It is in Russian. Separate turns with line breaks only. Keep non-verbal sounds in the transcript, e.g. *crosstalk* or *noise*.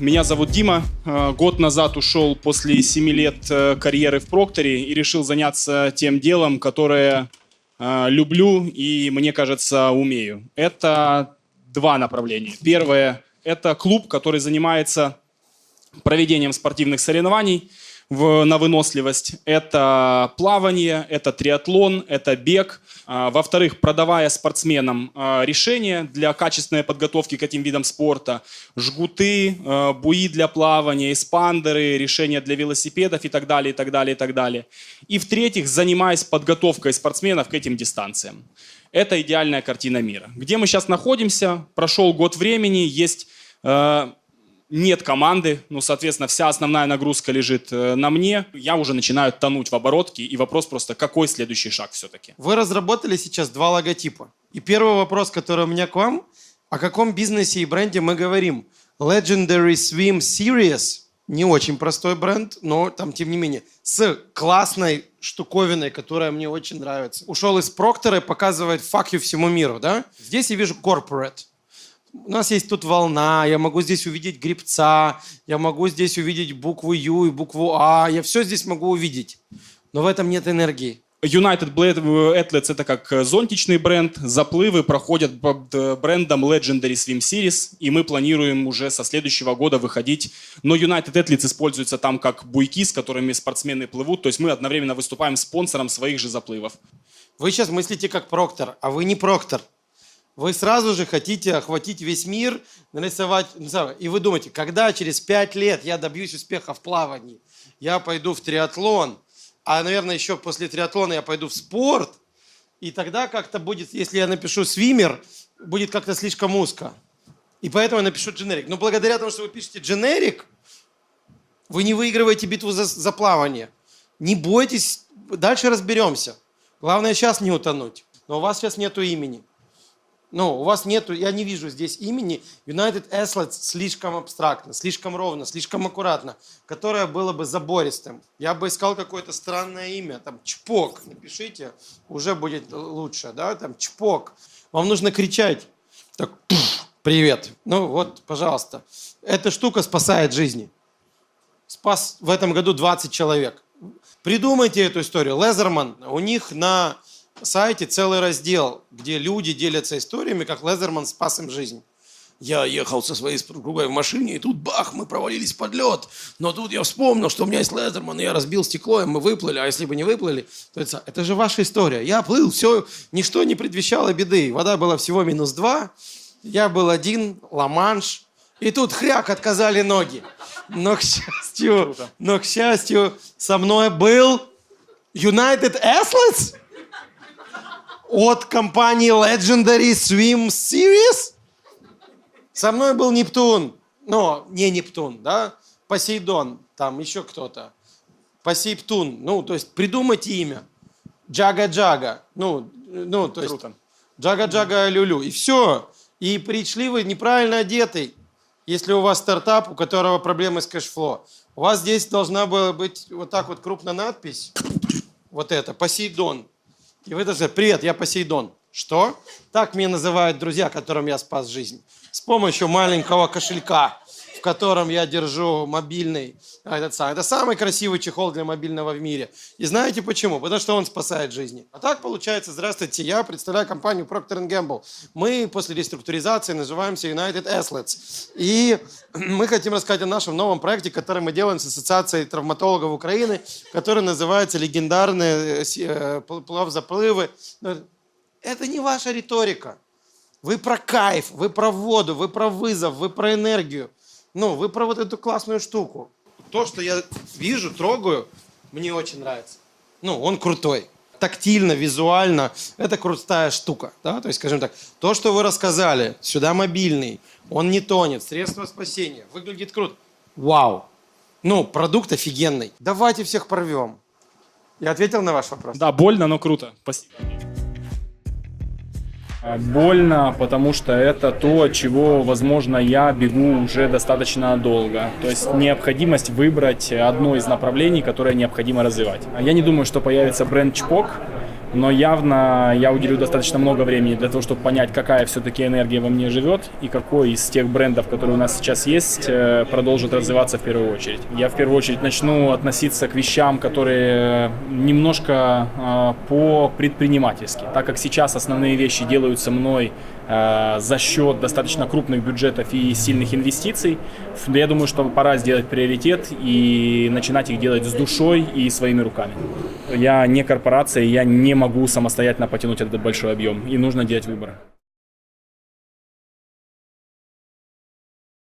Меня зовут Дима. Э, Год назад ушел после 7 лет э, карьеры в Прокторе и решил заняться тем делом, которое э, люблю и, мне кажется, умею. Это два направления. Первое – это клуб, который занимается проведением спортивных соревнований в, на выносливость. Это плавание, это триатлон, это бег. А, Во-вторых, продавая спортсменам а, решения для качественной подготовки к этим видам спорта. Жгуты, а, буи для плавания, эспандеры, решения для велосипедов и так далее, и так далее, и так далее. И в-третьих, занимаясь подготовкой спортсменов к этим дистанциям. Это идеальная картина мира. Где мы сейчас находимся? Прошел год времени, есть нет команды, ну, соответственно, вся основная нагрузка лежит э, на мне. Я уже начинаю тонуть в оборотке, и вопрос просто, какой следующий шаг все-таки?
Вы разработали сейчас два логотипа. И первый вопрос, который у меня к вам, о каком бизнесе и бренде мы говорим? Legendary Swim Series, не очень простой бренд, но там, тем не менее, с классной штуковиной, которая мне очень нравится. Ушел из Проктора и показывает fuck всему миру, да? Здесь я вижу corporate. У нас есть тут волна, я могу здесь увидеть грибца, я могу здесь увидеть букву Ю и букву А, я все здесь могу увидеть. Но в этом нет энергии.
United Athletes это как зонтичный бренд. Заплывы проходят под э, брендом Legendary Swim Series, и мы планируем уже со следующего года выходить. Но United Athletes используется там как буйки, с которыми спортсмены плывут, то есть мы одновременно выступаем спонсором своих же заплывов.
Вы сейчас мыслите как проктор, а вы не проктор. Вы сразу же хотите охватить весь мир, нарисовать... И вы думаете, когда через пять лет я добьюсь успеха в плавании, я пойду в триатлон, а, наверное, еще после триатлона я пойду в спорт, и тогда как-то будет, если я напишу свимер, будет как-то слишком узко. И поэтому я напишу дженерик. Но благодаря тому, что вы пишете дженерик, вы не выигрываете битву за, за плавание. Не бойтесь, дальше разберемся. Главное сейчас не утонуть. Но у вас сейчас нету имени. Ну, у вас нету, я не вижу здесь имени. United Athletes слишком абстрактно, слишком ровно, слишком аккуратно, которое было бы забористым. Я бы искал какое-то странное имя, там Чпок, напишите, уже будет лучше, да, там Чпок. Вам нужно кричать, так, привет. Ну вот, пожалуйста. Эта штука спасает жизни. Спас в этом году 20 человек. Придумайте эту историю. Лезерман, у них на сайте целый раздел, где люди делятся историями, как Лезерман спас им жизнь. Я ехал со своей супругой в машине, и тут бах, мы провалились под лед. Но тут я вспомнил, что у меня есть Лезерман, и я разбил стекло, и мы выплыли. А если бы не выплыли, то это, это же ваша история. Я плыл, все, ничто не предвещало беды. Вода была всего минус два, я был один, ла-манш, и тут хряк отказали ноги. Но, к счастью, но, к счастью, со мной был United Athletes от компании Legendary Swim Series. Со мной был Нептун. Ну, не Нептун, да? Посейдон, там еще кто-то. Посейптун. Ну, то есть придумайте имя. Джага-джага. Ну, ну, то есть... Джага-джага люлю. И все. И пришли вы неправильно одетый. Если у вас стартап, у которого проблемы с кэшфло. У вас здесь должна была быть вот так вот крупная надпись. Вот это. Посейдон. И вы даже, привет, я Посейдон. Что? Так меня называют друзья, которым я спас жизнь. С помощью маленького кошелька, котором я держу мобильный. а, Этот самый. Это самый красивый чехол для мобильного в мире. И знаете почему? Потому что он спасает жизни. А так получается, здравствуйте, я представляю компанию Procter Gamble. Мы после реструктуризации называемся United Athletes. И *clears throat* мы хотим рассказать о нашем новом проекте, который мы делаем с Ассоциацией травматологов Украины, который называется «Легендарные э, э, пл- плавзаплывы». Это не ваша риторика. Вы про кайф, вы про воду, вы про вызов, вы про энергию. Ну, вы про вот эту классную штуку. То, что я вижу, трогаю, мне очень нравится. Ну, он крутой. Тактильно, визуально, это крутая штука. Да? То есть, скажем так, то, что вы рассказали, сюда мобильный, он не тонет, средство спасения, выглядит круто. Вау. Ну, продукт офигенный. Давайте всех порвем. Я ответил на ваш вопрос?
Да, больно, но круто. Спасибо. Больно, потому что это то, чего, возможно, я бегу уже достаточно долго. То есть необходимость выбрать одно из направлений, которое необходимо развивать. А Я не думаю, что появится бренд Чпок, Но явно я уделю достаточно много времени для того, чтобы понять, какая все-таки энергия во мне живет и какой из тех брендов, которые у нас сейчас есть, э, продолжит развиваться в первую очередь. Я в первую очередь начну относиться к вещам, которые немножко э, по-предпринимательски, так как сейчас основные вещи делаются мной э, за счет достаточно крупных бюджетов и сильных инвестиций. Я думаю, что пора сделать приоритет и начинать их делать с душой и своими руками. Я не корпорация, я не могу самостоятельно потянуть этот большой объем, и нужно делать выборы.